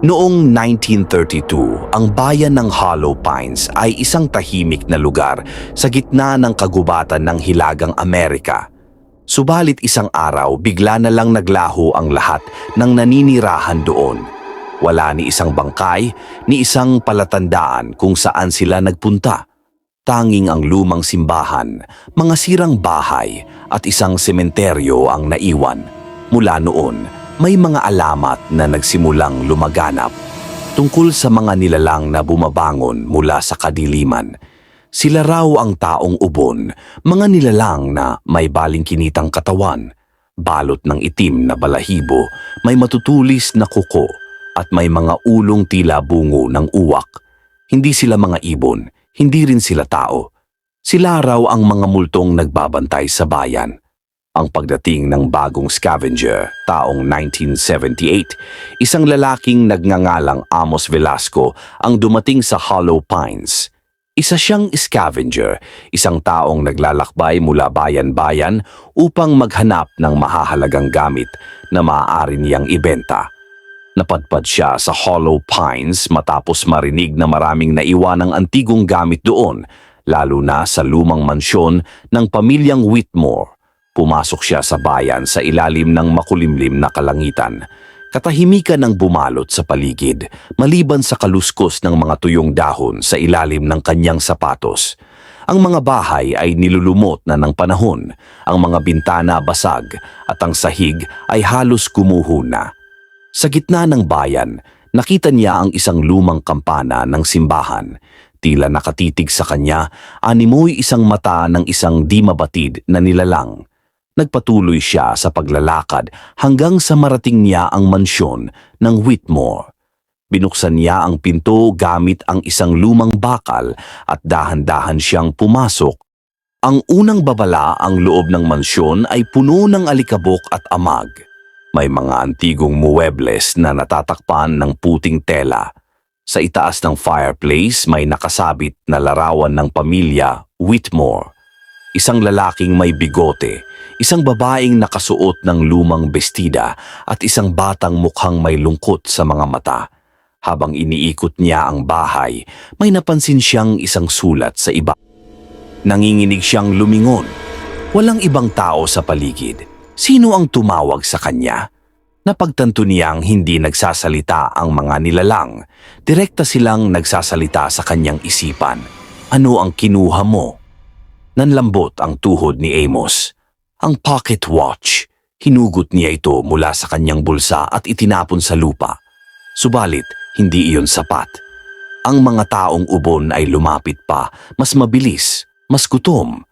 Noong 1932, ang bayan ng Hollow Pines ay isang tahimik na lugar sa gitna ng kagubatan ng Hilagang Amerika. Subalit isang araw, bigla na lang naglaho ang lahat ng naninirahan doon. Wala ni isang bangkay, ni isang palatandaan kung saan sila nagpunta. Tanging ang lumang simbahan, mga sirang bahay at isang sementeryo ang naiwan. Mula noon, may mga alamat na nagsimulang lumaganap tungkol sa mga nilalang na bumabangon mula sa kadiliman. Sila raw ang taong ubon, mga nilalang na may balingkinitang katawan, balot ng itim na balahibo, may matutulis na kuko, at may mga ulong tila bungo ng uwak. Hindi sila mga ibon, hindi rin sila tao. Sila raw ang mga multong nagbabantay sa bayan. Ang pagdating ng bagong scavenger taong 1978, isang lalaking nagngangalang Amos Velasco ang dumating sa Hollow Pines. Isa siyang scavenger, isang taong naglalakbay mula bayan-bayan upang maghanap ng mahahalagang gamit na maaari niyang ibenta. Napadpad siya sa Hollow Pines matapos marinig na maraming naiwanang antigong gamit doon, lalo na sa lumang mansyon ng pamilyang Whitmore. Pumasok siya sa bayan sa ilalim ng makulimlim na kalangitan. Katahimikan ng bumalot sa paligid, maliban sa kaluskos ng mga tuyong dahon sa ilalim ng kanyang sapatos. Ang mga bahay ay nilulumot na ng panahon, ang mga bintana basag at ang sahig ay halos gumuho na. Sa gitna ng bayan, nakita niya ang isang lumang kampana ng simbahan. Tila nakatitig sa kanya, animoy isang mata ng isang di mabatid na nilalang. Nagpatuloy siya sa paglalakad hanggang sa marating niya ang mansyon ng Whitmore. Binuksan niya ang pinto gamit ang isang lumang bakal at dahan-dahan siyang pumasok. Ang unang babala ang loob ng mansyon ay puno ng alikabok at amag. May mga antigong muebles na natatakpan ng puting tela. Sa itaas ng fireplace may nakasabit na larawan ng pamilya Whitmore. Isang lalaking may bigote, isang babaeng nakasuot ng lumang bestida at isang batang mukhang may lungkot sa mga mata. Habang iniikot niya ang bahay, may napansin siyang isang sulat sa iba. Nanginginig siyang lumingon. Walang ibang tao sa paligid. Sino ang tumawag sa kanya? Napagtanto niyang hindi nagsasalita ang mga nilalang. Direkta silang nagsasalita sa kanyang isipan. Ano ang kinuha mo? Nanlambot ang tuhod ni Amos. Ang pocket watch. Hinugot niya ito mula sa kanyang bulsa at itinapon sa lupa. Subalit, hindi iyon sapat. Ang mga taong ubon ay lumapit pa, mas mabilis, mas gutom.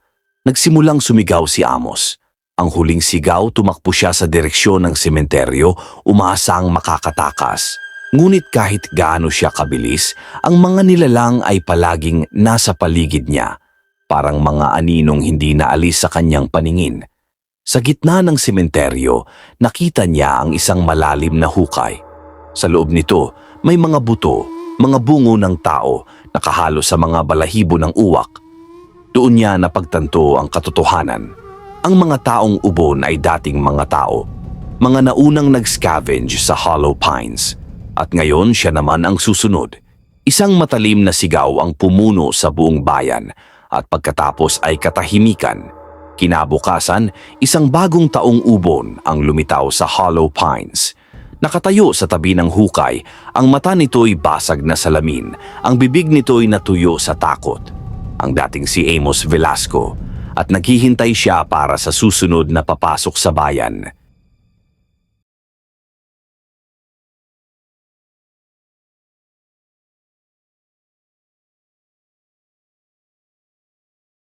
Nagsimulang sumigaw si Amos. Ang huling sigaw, tumakbo siya sa direksyon ng sementeryo, umaasang makakatakas. Ngunit kahit gaano siya kabilis, ang mga nilalang ay palaging nasa paligid niya, parang mga aninong hindi naalis sa kanyang paningin. Sa gitna ng sementeryo, nakita niya ang isang malalim na hukay. Sa loob nito, may mga buto, mga bungo ng tao, nakahalo sa mga balahibo ng uwak. Doon niya napagtanto ang katotohanan. Ang mga taong ubon ay dating mga tao, mga naunang nag-scavenge sa Hollow Pines. At ngayon siya naman ang susunod. Isang matalim na sigaw ang pumuno sa buong bayan at pagkatapos ay katahimikan. Kinabukasan, isang bagong taong ubon ang lumitaw sa Hollow Pines. Nakatayo sa tabi ng hukay, ang mata nito'y basag na salamin, ang bibig nito'y natuyo sa takot. Ang dating si Amos Velasco at naghihintay siya para sa susunod na papasok sa bayan.